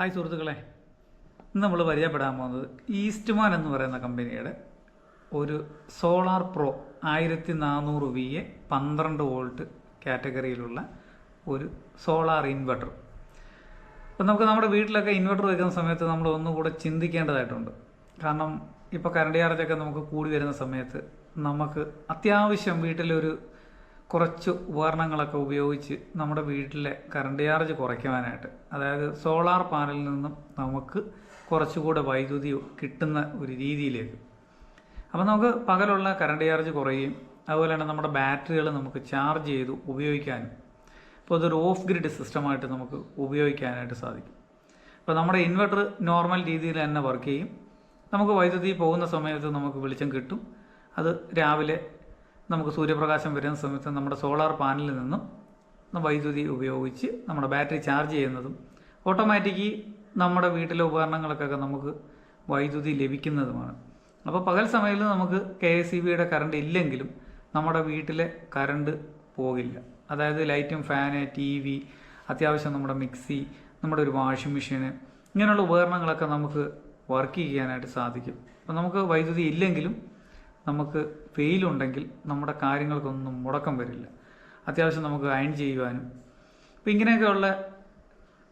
Hi സുഹൃത്തുക്കളെ. ഇന്ന് നമ്മൾ പരിചയപ്പെടാൻ പോകുന്നത് ഈസ്റ്റ്മാൻ എന്ന് പറയുന്ന കമ്പനിയുടെ ഒരു സോളാർ പ്രോ ആയിരത്തി നാനൂറ് വി എ പന്ത്രണ്ട് വോൾട്ട് കാറ്റഗറിയിലുള്ള ഒരു സോളാർ ഇൻവെർട്ടർ. അപ്പം നമുക്ക് നമ്മുടെ വീട്ടിലൊക്കെ ഇൻവെർട്ടർ വയ്ക്കുന്ന സമയത്ത് നമ്മൾ ഒന്നുകൂടെ ചിന്തിക്കേണ്ടതായിട്ടുണ്ട്. കാരണം ഇപ്പോൾ കറണ്ട് ചാർജൊക്കെ നമുക്ക് കൂടി വരുന്ന സമയത്ത് നമുക്ക് അത്യാവശ്യം വീട്ടിലൊരു കുറച്ച് ഉപകരണങ്ങളൊക്കെ ഉപയോഗിച്ച് നമ്മുടെ വീട്ടിലെ കറണ്ട് ചാർജ് കുറയ്ക്കുവാനായിട്ട്. അതായത് സോളാർ പാനലിൽ നിന്നും നമുക്ക് കുറച്ചുകൂടെ വൈദ്യുതി കിട്ടുന്ന ഒരു രീതിയിലേക്ക്. അപ്പോൾ നമുക്ക് പകലുള്ള കറണ്ട് ചാർജ് കുറയുകയും അതുപോലെ തന്നെ നമ്മുടെ ബാറ്ററികൾ നമുക്ക് ചാർജ് ചെയ്ത് ഉപയോഗിക്കാനും അപ്പോൾ അതൊരു ഓഫ് ഗ്രിഡ് സിസ്റ്റമായിട്ട് നമുക്ക് ഉപയോഗിക്കാനായിട്ട് സാധിക്കും. അപ്പോൾ നമ്മുടെ ഇൻവെർട്ടർ നോർമൽ രീതിയിൽ തന്നെ വർക്ക് ചെയ്യും. നമുക്ക് വൈദ്യുതി പോകുന്ന സമയത്ത് നമുക്ക് വെളിച്ചം കിട്ടും. അത് രാവിലെ നമുക്ക് സൂര്യപ്രകാശം വരുന്ന സമയത്ത് നമ്മുടെ സോളാർ പാനലിൽ നിന്നും വൈദ്യുതി ഉപയോഗിച്ച് നമ്മുടെ ബാറ്ററി ചാർജ് ചെയ്യുന്നതും ഓട്ടോമാറ്റിക്ക് നമ്മുടെ വീട്ടിലെ ഉപകരണങ്ങൾക്കൊക്കെ നമുക്ക് വൈദ്യുതി ലഭിക്കുന്നതുമാണ്. അപ്പോൾ പകൽ സമയത്ത് നമുക്ക് കെ എസ് ഇ ബിയുടെ കറണ്ട് ഇല്ലെങ്കിലും നമ്മുടെ വീട്ടിലെ കറണ്ട് പോകില്ല. അതായത് ലൈറ്റും ഫാന് ടി വി അത്യാവശ്യം നമ്മുടെ മിക്സി നമ്മുടെ ഒരു വാഷിംഗ് മെഷീന് ഇങ്ങനെയുള്ള ഉപകരണങ്ങളൊക്കെ നമുക്ക് വർക്ക് ചെയ്യാനായിട്ട് സാധിക്കും. അപ്പോൾ നമുക്ക് വൈദ്യുതി ഇല്ലെങ്കിലും നമുക്ക് വെയിലുണ്ടെങ്കിൽ നമ്മുടെ കാര്യങ്ങൾക്കൊന്നും മുടക്കം വരില്ല. അത്യാവശ്യം നമുക്ക് അയൺ ചെയ്യുവാനും അപ്പം ഇങ്ങനെയൊക്കെയുള്ള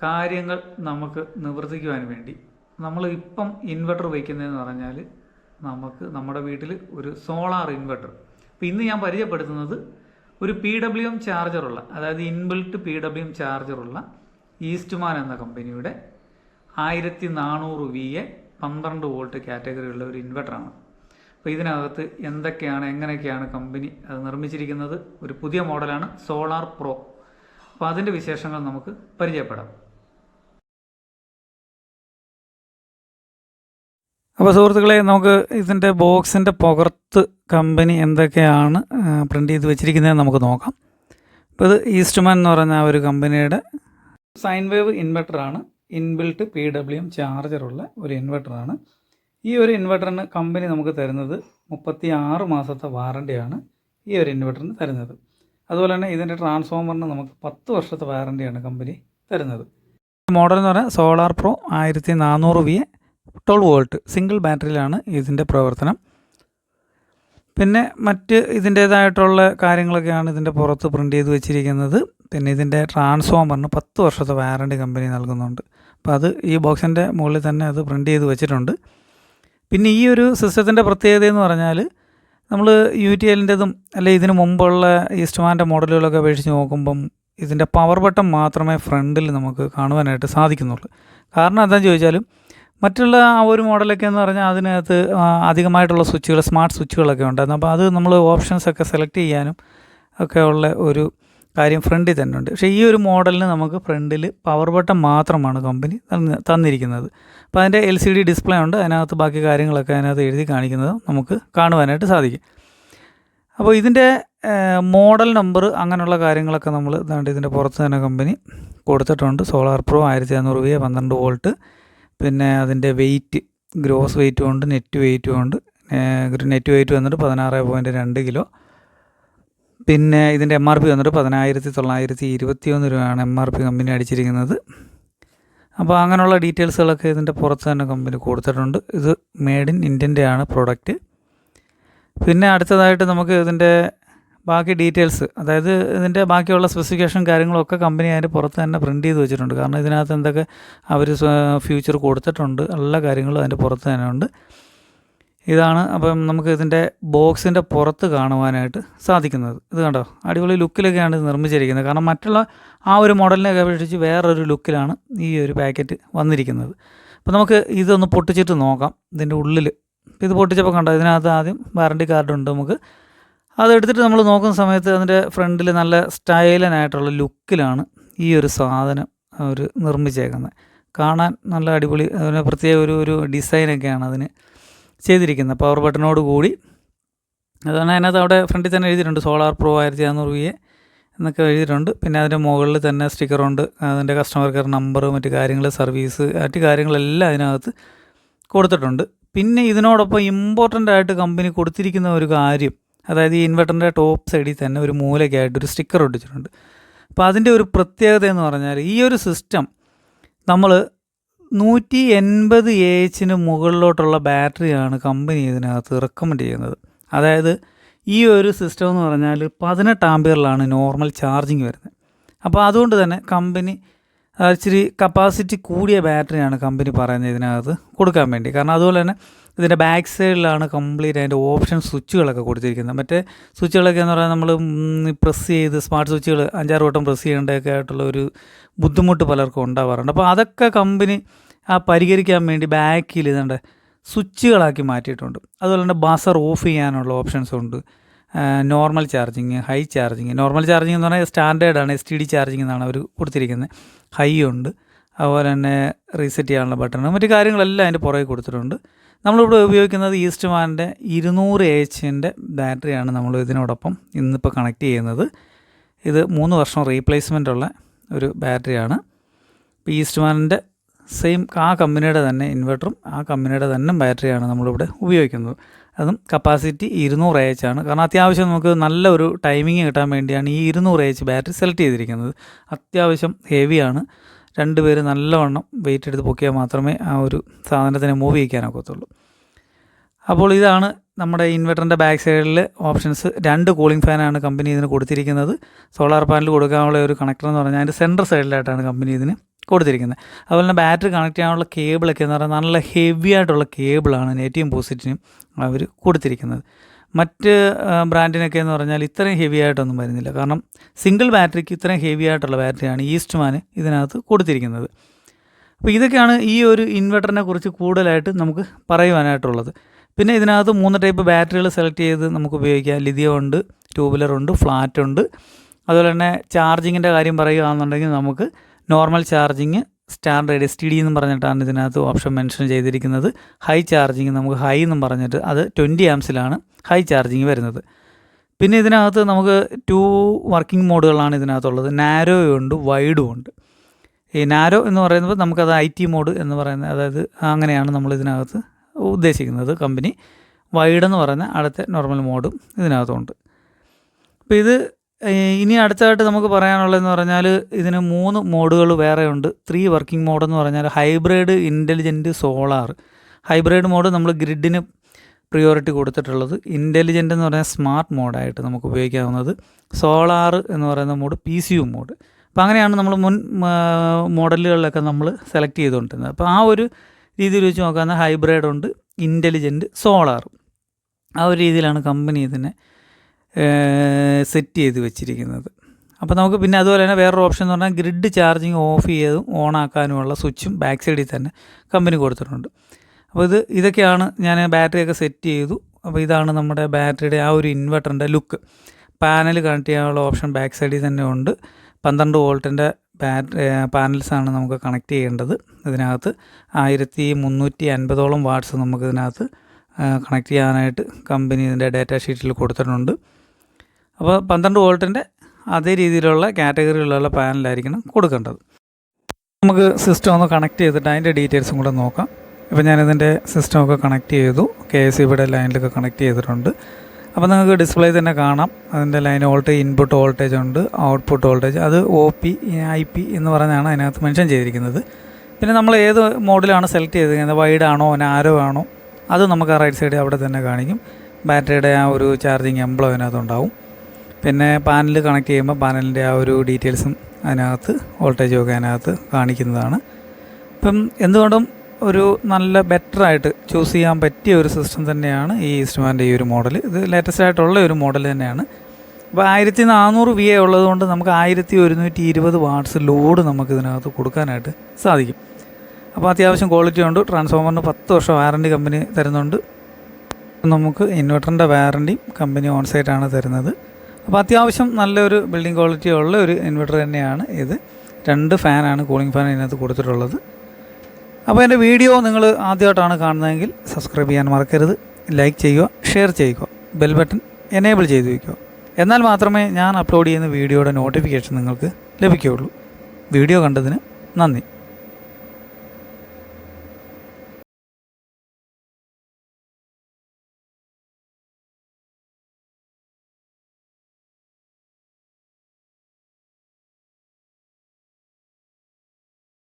കാര്യങ്ങൾ നമുക്ക് നിവർത്തിക്കുവാൻ വേണ്ടി നമ്മൾ ഇപ്പം ഇൻവെർട്ടർ വയ്ക്കുന്നതെന്ന് പറഞ്ഞാൽ നമുക്ക് നമ്മുടെ വീട്ടിൽ ഒരു സോളാർ ഇൻവെർട്ടർ അപ്പോൾ ഇന്ന് ഞാൻ പരിചയപ്പെടുത്തുന്നത് ഒരു പി ഡബ്ല്യു എം ചാർജറുള്ള അതായത് ഇൻബിൽട്ട് പി ഡബ്ല്യു എം ചാർജറുള്ള ഈസ്റ്റ്മാൻ എന്ന കമ്പനിയുടെ ആയിരത്തി നാനൂറ് വി എ പന്ത്രണ്ട് വോൾട്ട് കാറ്റഗറിയുള്ള ഒരു ഇൻവെർട്ടറാണ് അപ്പോൾ ഇതിനകത്ത് എന്തൊക്കെയാണ് എങ്ങനെയൊക്കെയാണ് കമ്പനി അത് നിർമ്മിച്ചിരിക്കുന്നത്? ഒരു പുതിയ മോഡലാണ് സോളാർ പ്രോ അപ്പോൾ അതിന്റെ വിശേഷങ്ങൾ നമുക്ക് പരിചയപ്പെടാം. അപ്പോൾ സുഹൃത്തുക്കളെ നമുക്ക് ഇതിന്റെ ബോക്സിന്റെ പുറത്ത് കമ്പനി എന്തൊക്കെയാണ് പ്രിന്റ് ചെയ്ത് വെച്ചിരിക്കുന്നതെന്ന് നമുക്ക് നോക്കാം. അപ്പോൾ ഇത് ഈസ്റ്റ്മാൻ എന്ന് പറയുന്ന ഒരു കമ്പനിയുടെ സൈൻ വേവ് ഇൻവെർട്ടറാണ് ഇൻബിൽട്ട് പി ഡബ്ല്യു എം ചാർജറുള്ള ഒരു ഇൻവെർട്ടറാണ് ഈ ഒരു ഇൻവെർട്ടറിന് കമ്പനി നമുക്ക് തരുന്നത് മുപ്പത്തി ആറ് മാസത്തെ വാറണ്ടിയാണ് ഈ ഒരു ഇൻവെർട്ടറിന് തരുന്നത്. അതുപോലെ തന്നെ ഇതിന്റെ ട്രാൻസ്ഫോമറിന് നമുക്ക് പത്ത് വർഷത്തെ വാറണ്ടിയാണ് കമ്പനി തരുന്നത്. മോഡൽ എന്ന് പറഞ്ഞാൽ സോളാർ പ്രോ ആയിരത്തി നാനൂറ് വി ട്വൽവ് വോൾട്ട് സിംഗിൾ ബാറ്ററിയിലാണ് ഇതിന്റെ പ്രവർത്തനം. പിന്നെ മറ്റ് ഇതിന്റേതായിട്ടുള്ള കാര്യങ്ങളൊക്കെയാണ് ഇതിന്റെ പുറത്ത് പ്രിന്റ് ചെയ്ത് വെച്ചിരിക്കുന്നത്. പിന്നെ ഇതിന്റെ ട്രാൻസ്ഫോമറിന് പത്ത് വർഷത്തെ വാറണ്ടി കമ്പനി നൽകുന്നുണ്ട്. അപ്പോൾ അത് ഈ ബോക്സിന്റെ മുകളിൽ തന്നെ അത് പ്രിന്റ് ചെയ്ത് വെച്ചിട്ടുണ്ട്. പിന്നെ ഈ ഒരു സിസ്റ്റത്തിന്റെ പ്രത്യേകത എന്ന് പറഞ്ഞാൽ നമ്മൾ യു ടി എല്ലിന്റെതും അല്ലെ ഇതിന് മുമ്പുള്ള ഈസ്റ്റ്മാന്റെ മോഡലുകളൊക്കെ അപേക്ഷിച്ച് നോക്കുമ്പം ഇതിന്റെ പവർ ബട്ടൺ മാത്രമേ ഫ്രണ്ടിൽ നമുക്ക് കാണുവാനായിട്ട് സാധിക്കുന്നുള്ളൂ. കാരണം എന്താണെന്ന് ചോദിച്ചാലും മറ്റുള്ള ആ ഒരു മോഡലൊക്കെ എന്ന് പറഞ്ഞാൽ അതിനകത്ത് അധികമായിട്ടുള്ള സ്വിച്ചുകൾ സ്മാർട്ട് സ്വിച്ചുകളൊക്കെ ഉണ്ടായിരുന്നു അപ്പോൾ അത് നമ്മൾ ഓപ്ഷൻസ് ഒക്കെ സെലക്ട് ചെയ്യാനും ഒക്കെ ഉള്ള ഒരു കാര്യം ഫ്രണ്ടിൽ തന്നെ ഉണ്ട്. പക്ഷേ ഈ ഒരു മോഡലിന് നമുക്ക് ഫ്രണ്ടിൽ പവർ ബട്ടൺ മാത്രമാണ് കമ്പനി തന്നിരിക്കുന്നത്. അപ്പോൾ അതിന്റെ എൽ സി ഡി ഡിസ്പ്ലേ ഉണ്ട്. അതിനകത്ത് ബാക്കി കാര്യങ്ങളൊക്കെ അതിനകത്ത് എഴുതി കാണിക്കുന്നത് നമുക്ക് കാണുവാനായിട്ട് സാധിക്കും. അപ്പോൾ ഇതിന്റെ മോഡൽ നമ്പർ അങ്ങനെയുള്ള കാര്യങ്ങളൊക്കെ നമ്മൾ ഇതാണ്ട് ഇതിന്റെ പുറത്ത് തന്നെ കമ്പനി കൊടുത്തിട്ടുണ്ട്. സോളാർ പ്രോ ആയിരത്തി അഞ്ഞൂറ് രൂപയെ പന്ത്രണ്ട് വോൾട്ട് പിന്നെ അതിന്റെ വെയിറ്റ് ഗ്രോസ് വെയിറ്റും ഉണ്ട് നെറ്റ് വെയിറ്റും ഉണ്ട്. നെറ്റ് വെയിറ്റ് വന്നിട്ട് പതിനാറ് പോയിന്റ് രണ്ട് കിലോ. പിന്നെ ഇതിന്റെ എം ആർ പി വന്നിട്ട് പതിനായിരത്തി തൊള്ളായിരത്തി ഇരുപത്തി ഒന്ന് രൂപയാണ് എം ആർ പി കമ്പനി അടിച്ചിരിക്കുന്നത്. അപ്പോൾ അങ്ങനെയുള്ള ഡീറ്റെയിൽസുകളൊക്കെ ഇതിന്റെ പുറത്ത് തന്നെ കമ്പനി കൊടുത്തിട്ടുണ്ട്. ഇത് മെയ്ഡ് ഇൻ ഇന്ത്യന്റെ ആണ് പ്രോഡക്റ്റ് പിന്നെ അടുത്തതായിട്ട് നമുക്ക് ഇതിന്റെ ബാക്കി ഡീറ്റെയിൽസ് അതായത് ഇതിന്റെ ബാക്കിയുള്ള സ്പെസിഫിക്കേഷൻ കാര്യങ്ങളൊക്കെ കമ്പനി അതിന്റെ പുറത്ത് തന്നെ പ്രിന്റ് ചെയ്ത് വെച്ചിട്ടുണ്ട്. കാരണം ഇതിനകത്ത് എന്തൊക്കെ അവർ ഫ്യൂച്ചർ കൊടുത്തിട്ടുണ്ട് എല്ലാ കാര്യങ്ങളും അതിന്റെ പുറത്ത് തന്നെ ഉണ്ട്. ഇതാണ് അപ്പം നമുക്ക് ഇതിന്റെ ബോക്സിന്റെ പുറത്ത് കാണുവാനായിട്ട് സാധിക്കുന്നത്. ഇത് കണ്ടോ? അടിപൊളി ലുക്കിലൊക്കെയാണ് ഇത് നിർമ്മിച്ചിരിക്കുന്നത്. കാരണം മറ്റുള്ള ആ ഒരു മോഡലിനെ അപേക്ഷിച്ച് വേറൊരു ലുക്കിലാണ് ഈ ഒരു പാക്കറ്റ് വന്നിരിക്കുന്നത്. അപ്പോൾ നമുക്ക് ഇതൊന്ന് പൊട്ടിച്ചിട്ട് നോക്കാം. ഇതിന്റെ ഉള്ളിൽ ഇത് പൊട്ടിച്ചപ്പോൾ കണ്ടോ? ഇതിനകത്ത് ആദ്യം വാറണ്ടി കാർഡുണ്ട് നമുക്ക്. അത് എടുത്തിട്ട് നമ്മൾ നോക്കുന്ന സമയത്ത് അതിന്റെ ഫ്രണ്ടിൽ നല്ല സ്റ്റൈലനായിട്ടുള്ള ലുക്കിലാണ് ഈ ഒരു സാധനം അവർ നിർമ്മിച്ചേക്കുന്നത്. കാണാൻ നല്ല അടിപൊളി അതിന് പ്രത്യേക ഒരു ഒരു ഡിസൈനൊക്കെയാണ് അതിന്. ചെയ്തിരിക്കുന്നത് പവർ ബട്ടണോട് കൂടി. അതാണ് അതിനകത്ത് അവിടെ ഫ്രണ്ടിൽ തന്നെ എഴുതിയിട്ടുണ്ട് സോളാർ പ്രോ ആയിരത്തി അറുന്നൂറ് വി എന്നൊക്കെ എഴുതിയിട്ടുണ്ട്. പിന്നെ അതിന്റെ മുകളിൽ തന്നെ സ്റ്റിക്കറുണ്ട് അതിന്റെ കസ്റ്റമർ കെയർ നമ്പർ മറ്റു കാര്യങ്ങൾ സർവീസ് മറ്റു കാര്യങ്ങളെല്ലാം അതിനകത്ത് കൊടുത്തിട്ടുണ്ട്. പിന്നെ ഇതിനോടൊപ്പം ഇമ്പോർട്ടന്റ് ആയിട്ട് കമ്പനി കൊടുത്തിരിക്കുന്ന ഒരു കാര്യം അതായത് ഈ ഇൻവെർട്ടറിന്റെ ടോപ്പ് സൈഡിൽ തന്നെ ഒരു മൂലയ്ക്കായിട്ട് ഒരു സ്റ്റിക്കർ ഒട്ടിച്ചിട്ടുണ്ട്. അപ്പോൾ അതിന്റെ ഒരു പ്രത്യേകത എന്ന് പറഞ്ഞാൽ ഈ ഒരു സിസ്റ്റം നമ്മൾ നൂറ്റി എൺപത് എ എച്ചിന് മുകളിലോട്ടുള്ള ബാറ്ററിയാണ് കമ്പനി ഇതിനകത്ത് റെക്കമെൻഡ് ചെയ്യുന്നത്. അതായത് ഈ ഒരു സിസ്റ്റം എന്ന് പറഞ്ഞാൽ പതിനെട്ട് ആമ്പിയറിലാണ് നോർമൽ ചാർജിങ് വരുന്നത്. അപ്പോൾ അതുകൊണ്ട് തന്നെ കമ്പനി ഇച്ചിരി കപ്പാസിറ്റി കൂടിയ ബാറ്ററിയാണ് കമ്പനി പറയുന്നത് ഇതിനകത്ത് കൊടുക്കാൻ വേണ്ടി. കാരണം അതുപോലെ തന്നെ ഇതിന്റെ ബാക്ക് സൈഡിലാണ് കംപ്ലീറ്റ് അതിന്റെ ഓപ്ഷൻ സ്വിച്ചുകളൊക്കെ കൊടുത്തിരിക്കുന്നത്. മറ്റേ സ്വിച്ചുകളൊക്കെ എന്ന് പറഞ്ഞാൽ നമ്മൾ പ്രസ് ചെയ്ത് സ്മാർട്ട് സ്വിച്ചുകൾ അഞ്ചാറ് വട്ടം പ്രസ് ചെയ്യേണ്ടതൊക്കെ ആയിട്ടുള്ള ഒരു ബുദ്ധിമുട്ട് പലർക്കും ഉണ്ടാവാറുണ്ട്. അപ്പോൾ അതൊക്കെ കമ്പനി ആ പരിഹരിക്കാൻ വേണ്ടി ബാക്കിൽ ഇതുണ്ട് സ്വിച്ചുകളാക്കി മാറ്റിയിട്ടുണ്ട്. അതുപോലെ തന്നെ ബസർ ഓഫ് ചെയ്യാനുള്ള ഓപ്ഷൻസ് ഉണ്ട്. Normal charging high charging. Normal charging എന്ന് പറഞ്ഞാൽ സ്റ്റാൻഡേർഡാണ് എസ് ടി ഡി ചാർജിങ് എന്നാണ് അവർ കൊടുത്തിരിക്കുന്നത്. ഹൈ ഉണ്ട്. അതുപോലെ തന്നെ റീസെറ്റ് ചെയ്യാനുള്ള ബട്ടൺ മറ്റു കാര്യങ്ങളെല്ലാം അതിന്റെ പുറകെ കൊടുത്തിട്ടുണ്ട്. നമ്മളിവിടെ ഉപയോഗിക്കുന്നത് ഈസ്റ്റ് ഈസ്റ്റ്മാന്റെ ഇരുന്നൂറ് എച്ചിന്റെ ബാറ്ററിയാണ് നമ്മൾ ഇതിനോടൊപ്പം ഇന്നിപ്പോൾ കണക്ട് ചെയ്യുന്നത്. ഇത് മൂന്ന് വർഷം റീപ്ലേസ്മെന്റ് ഉള്ള ഒരു ബാറ്ററിയാണ്. ഇപ്പോൾ ഈസ്റ്റ്മാനിന്റെ സെയിം ആ കമ്പനിയുടെ തന്നെ ഇൻവെർട്ടറും ആ കമ്പനിയുടെ തന്നെ ബാറ്ററിയാണ് നമ്മളിവിടെ ഉപയോഗിക്കുന്നത്. അതും കപ്പാസിറ്റി ഇരുന്നൂറ് എച്ച് ആണ്. കാരണം അത്യാവശ്യം നമുക്ക് നല്ല ഒരു ടൈമിങ് കിട്ടാൻ വേണ്ടിയാണ് ഈ ഇരുന്നൂറ് എച്ച് ബാറ്ററി സെലക്ട് ചെയ്തിരിക്കുന്നത്. അത്യാവശ്യം ഹെവിയാണ് രണ്ടുപേര് നല്ലവണ്ണം വെയിറ്റ് എടുത്ത് പൊക്കിയാൽ മാത്രമേ ആ ഒരു സാധനത്തിനെ മൂവ് ചെയ്യിക്കാനൊക്കത്തുള്ളൂ അപ്പോൾ ഇതാണ് നമ്മുടെ ഇൻവെർട്ടറിന്റെ ബാക്ക് സൈഡിൽ ഓപ്ഷൻസ് രണ്ട് കൂളിംഗ് ഫാനാണ് കമ്പനി ഇതിന് കൊടുത്തിരിക്കുന്നത്. സോളാർ പാനൽ കൊടുക്കാനുള്ള ഒരു കണക്ടർ എന്ന് പറഞ്ഞാൽ അതിന്റെ സെന്റർ സൈഡിലായിട്ടാണ് കമ്പനി ഇതിന് കൊടുത്തിരിക്കുന്നത്. അതുപോലെ തന്നെ ബാറ്ററി കണക്ട് ചെയ്യാനുള്ള കേബിളൊക്കെ എന്ന് പറഞ്ഞാൽ നല്ല ഹെവി ആയിട്ടുള്ള കേബിളാണ് നെറ്റിയും പോസിറ്റീവും അവർ കൊടുത്തിരിക്കുന്നത്. മറ്റ് ബ്രാൻഡിനൊക്കെ എന്ന് പറഞ്ഞാൽ ഇത്രയും ഹെവി ആയിട്ടൊന്നും വരുന്നില്ല. കാരണം സിംഗിൾ ബാറ്ററിക്ക് ഇത്രയും ഹെവി ആയിട്ടുള്ള ബാറ്ററിയാണ് ഈസ്റ്റ്മാൻ ഇതിനകത്ത് കൊടുത്തിരിക്കുന്നത്. അപ്പോൾ ഇതൊക്കെയാണ് ഈ ഒരു ഇൻവെർട്ടറിനെ കുറിച്ച് കൂടുതലായിട്ട് നമുക്ക് പറയുവാനായിട്ടുള്ളത്. പിന്നെ ഇതിനകത്ത് മൂന്ന് ടൈപ്പ് ബാറ്ററികൾ സെലക്ട് ചെയ്ത് നമുക്ക് ഉപയോഗിക്കാം. ലിഥിയം ഉണ്ട് ട്യൂബുലർ ഉണ്ട് ഫ്ലാറ്റ് ഉണ്ട്. അതുപോലെ തന്നെ ചാർജിങ്ങിന്റെ കാര്യം പറയുകയാണെന്നുണ്ടെങ്കിൽ നമുക്ക് normal charging standard S T D എന്ന് പറഞ്ഞിട്ടാണ് ഇതിനകത്ത് ഓപ്ഷൻ മെൻഷൻ ചെയ്തിരിക്കുന്നത്. ഹൈ ചാർജിങ് നമുക്ക് ഹൈ എന്നും പറഞ്ഞിട്ട് അത് ട്വന്റി ആംസിലാണ് ഹൈ ചാർജിങ് വരുന്നത്. പിന്നെ ഇതിനകത്ത് നമുക്ക് ടു വർക്കിംഗ് മോഡുകളാണ് ഇതിനകത്തുള്ളത്. നാരോയും ഉണ്ട് വൈഡും ഉണ്ട്. ഈ നാരോ എന്ന് പറയുന്നത് നമുക്കത് ഐ ടി മോഡ് എന്ന് പറയുന്നത് അതായത് അങ്ങനെയാണ് നമ്മൾ ഇതിനകത്ത് ഉദ്ദേശിക്കുന്നത് കമ്പനി. വൈഡ് എന്ന് പറയുന്ന അടുത്ത നോർമൽ മോഡും ഇതിനകത്തുണ്ട്. അപ്പോൾ ഇത് ഇനി അടുത്തതായിട്ട് നമുക്ക് പറയാനുള്ളതെന്ന് പറഞ്ഞാൽ ഇതിന് മൂന്ന് മോഡുകൾ വേറെയുണ്ട്. ത്രീ വർക്കിംഗ് മോഡെന്ന് പറഞ്ഞാൽ hybrid intelligent solar hybrid mode നമ്മൾ ഗ്രിഡിന് പ്രിയോറിറ്റി കൊടുത്തിട്ടുള്ളത്. ഇന്റലിജന്റ് എന്ന് പറഞ്ഞാൽ സ്മാർട്ട് മോഡായിട്ട് നമുക്ക് ഉപയോഗിക്കാവുന്നത്. സോളാർ എന്ന് പറയുന്ന mode P C U mode അപ്പോൾ അങ്ങനെയാണ് നമ്മൾ മുൻ മോഡലുകളിലൊക്കെ നമ്മൾ സെലക്ട് ചെയ്തുകൊണ്ടിരുന്നത്. അപ്പോൾ ആ ഒരു രീതിയിൽ വെച്ച് നോക്കാവുന്ന ഹൈബ്രിഡ് ഉണ്ട് ഇന്റലിജന്റ് സോളാർ ആ ഒരു രീതിയിലാണ് കമ്പനി ഇതിനെ സെറ്റ് ചെയ്ത് വെച്ചിരിക്കുന്നത്. അപ്പോൾ നമുക്ക് പിന്നെ അതുപോലെ തന്നെ വേറൊരു ഓപ്ഷൻ എന്ന് പറഞ്ഞാൽ ഗ്രിഡ് ചാർജിങ് ഓഫ് ചെയ്തും ഓൺ ആക്കാനുമുള്ള സ്വിച്ചും ബാക്ക് സൈഡിൽ തന്നെ കമ്പനി കൊടുത്തിട്ടുണ്ട്. അപ്പോൾ ഇത് ഇതൊക്കെയാണ് ഞാൻ ബാറ്ററിയൊക്കെ സെറ്റ് ചെയ്തു. അപ്പോൾ ഇതാണ് നമ്മുടെ ബാറ്ററിയുടെ ആ ഒരു ഇൻവെർട്ടറിന്റെ ലുക്ക് പാനൽ കണക്ട് ചെയ്യാനുള്ള ഓപ്ഷൻ ബാക്ക് സൈഡിൽ തന്നെ ഉണ്ട്. പന്ത്രണ്ട് വോൾട്ടിന്റെ ബാറ്ററി പാനൽസാണ് നമുക്ക് കണക്ട് ചെയ്യേണ്ടത് ഇതിനകത്ത്. ആയിരത്തി മുന്നൂറ്റി അൻപതോളം വാട്ട്സ് നമുക്ക് ഇതിനകത്ത് കണക്ട് ചെയ്യാനായിട്ട് കമ്പനി ഇതിന്റെ ഡാറ്റ ഷീറ്റിൽ കൊടുത്തിട്ടുണ്ട്. അപ്പോൾ പന്ത്രണ്ട് വോൾട്ടിന്റെ അതേ രീതിയിലുള്ള കാറ്റഗറിയിലുള്ള പാനലായിരിക്കണം കൊടുക്കേണ്ടത്. നമുക്ക് സിസ്റ്റം ഒന്ന് കണക്ട് ചെയ്തിട്ട് അതിന്റെ ഡീറ്റെയിൽസും കൂടെ നോക്കാം. ഇപ്പോൾ ഞാനിതിന്റെ സിസ്റ്റമൊക്കെ കണക്ട് ചെയ്തു. കെ എസ് സിബിയുടെ ലൈനിലൊക്കെ കണക്ട് ചെയ്തിട്ടുണ്ട്. അപ്പോൾ നിങ്ങൾക്ക് ഡിസ്പ്ലേ തന്നെ കാണാം. അതിന്റെ ലൈൻ വോൾട്ടേജ് ഇൻപുട്ട് വോൾട്ടേജ് ഉണ്ട് ഔട്ട്പുട്ട് വോൾട്ടേജ് അത് ഒ പി ഐ പി എന്ന് പറഞ്ഞാണ് അതിനകത്ത് മെൻഷൻ ചെയ്തിരിക്കുന്നത്. പിന്നെ നമ്മൾ ഏത് മോഡലാണ് സെലക്ട് ചെയ്തിരിക്കുന്നത്? വൈഡ് ആണോ നാരോ ആണോ? അത് നമുക്ക് ആ റൈറ്റ് സൈഡിൽ അവിടെ തന്നെ കാണിക്കും. ബാറ്ററിയുടെ ആ ഒരു ചാർജിങ് എംബ്ലോ അതിനകത്ത് ഉണ്ടാവും. പിന്നെ പാനൽ കണക്ട് ചെയ്യുമ്പോൾ പാനലിന്റെ ആ ഒരു ഡീറ്റെയിൽസും അതിനകത്ത് വോൾട്ടേജും ഒക്കെ അതിനകത്ത് കാണിക്കുന്നതാണ്. ഇപ്പം എന്തുകൊണ്ടും ഒരു നല്ല ബെറ്ററായിട്ട് ചൂസ് ചെയ്യാൻ പറ്റിയ ഒരു സിസ്റ്റം തന്നെയാണ് ഈ ഈസ്റ്റ്മാന്റെ ഈ ഒരു മോഡൽ ഇത് ലേറ്റസ്റ്റ് ആയിട്ടുള്ള ഒരു മോഡൽ തന്നെയാണ്. അപ്പോൾ ആയിരത്തി നാനൂറ് വി എ ഉള്ളതുകൊണ്ട് നമുക്ക് ആയിരത്തി ഒരുന്നൂറ്റി ഇരുപത് വാട്ട്സ് ലോഡ് നമുക്ക് ഇതിനകത്ത് കൊടുക്കാനായിട്ട് സാധിക്കും. അപ്പോൾ അത്യാവശ്യം ക്വാളിറ്റി ഉണ്ട്. ട്രാൻസ്ഫോമറിന് പത്ത് വർഷം വാറണ്ടി കമ്പനി തരുന്നുണ്ട്. നമുക്ക് ഇൻവെർട്ടറിന്റെ വാറണ്ടിയും കമ്പനി ഓൺസൈറ്റാണ് തരുന്നത്. അപ്പോൾ അത്യാവശ്യം നല്ലൊരു ബിൽഡിംഗ് ക്വാളിറ്റി ഉള്ള ഒരു ഇൻവെർട്ടർ തന്നെയാണ് ഇത്. രണ്ട് ഫാനാണ് കൂളിംഗ് ഫാൻ ഇതിനകത്ത് കൊടുത്തിട്ടുള്ളത്. അപ്പോൾ എന്റെ വീഡിയോ നിങ്ങൾ ആദ്യമായിട്ടാണ് കാണുന്നതെങ്കിൽ സബ്സ്ക്രൈബ് ചെയ്യാൻ മറക്കരുത്. ലൈക്ക് ചെയ്യുക ഷെയർ ചെയ്യുക ബെൽ ബട്ടൺ എനേബിൾ ചെയ്ത് വയ്ക്കുക എന്നാൽ മാത്രമേ ഞാൻ അപ്ലോഡ് ചെയ്യുന്ന വീഡിയോയുടെ നോട്ടിഫിക്കേഷൻ നിങ്ങൾക്ക് ലഭിക്കുകയുള്ളൂ. വീഡിയോ കണ്ടതിന് നന്ദി.